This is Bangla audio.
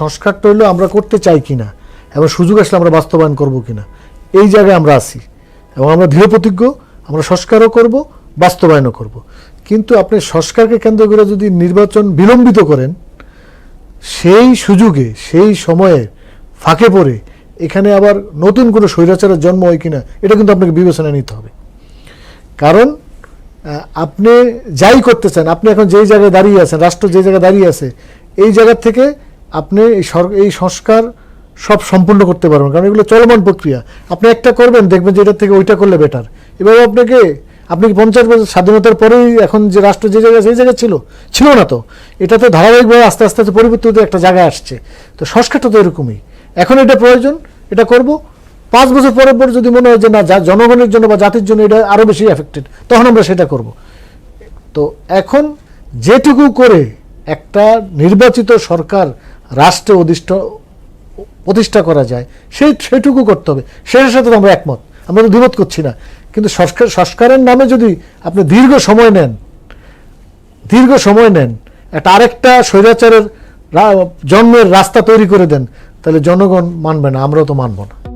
সংস্কারটা হইল আমরা করতে চাই কিনা, এবং সুযোগ আসলে আমরা বাস্তবায়ন করব কিনা, এই জায়গায় আমরা আছি। এবং আমরা দৃঢ় প্রতিজ্ঞ আমরা সংস্কারও করব, বাস্তবায়নও করব। কিন্তু আপনি সংস্কারকে কেন্দ্র করে যদি নির্বাচন বিলম্বিত করেন, সেই সুযোগে, সেই সময়ে ফাঁকে পড়ে এখানে আবার নতুন কোনো স্বৈরাচারের জন্ম হয় কিনা, এটা কিন্তু আপনাকে বিবেচনায় নিতে হবে। কারণ আপনি যাই করতে চান, আপনি এখন যেই জায়গায় দাঁড়িয়ে আছেন, রাষ্ট্র যে জায়গায় দাঁড়িয়ে আছে, এই জায়গা থেকে আপনি এই সংস্কার সব সম্পূর্ণ করতে পারবেন, কারণ এগুলো চলমান প্রক্রিয়া। আপনি একটা করবেন, দেখবেন যে এটার থেকে ওইটা করলে বেটার এভাবে আপনাকে, আপনি পঞ্চাশ বছর স্বাধীনতার পরেই এখন যে রাষ্ট্র যে জায়গায় সেই জায়গায় ছিল? ছিল না তো। এটা তো ধারাবাহিকভাবে আস্তে আস্তে আস্তে পরিবর্তিত একটা জায়গায় আসছে। তো সংস্কারটা তো এরকমই। এখন এটা প্রয়োজন, এটা করব। পাঁচ বছর পরে পর যদি মনে হয় যে না জনগণের জন্য বা জাতির জন্য এটা আরও বেশি এফেক্টেড তখন আমরা সেটা করব। তো এখন যেটুকু করে একটা নির্বাচিত সরকার রাষ্ট্রে অধিষ্ঠ, প্রতিষ্ঠা করা যায়, সেই, সেটুকু করতে হবে। সেটার সাথে তো আমরা একমত। আমরা তো দ্বিমত করছি না। কিন্তু সংস্কার সংস্কারের নামে যদি আপনি দীর্ঘ সময় নেন, দীর্ঘ সময় নেন, একটা আরেকটা স্বৈরাচারের জন্মের রাস্তা তৈরি করে দেন, তাহলে জনগণ মানবে না, আমরাও তো মানব না।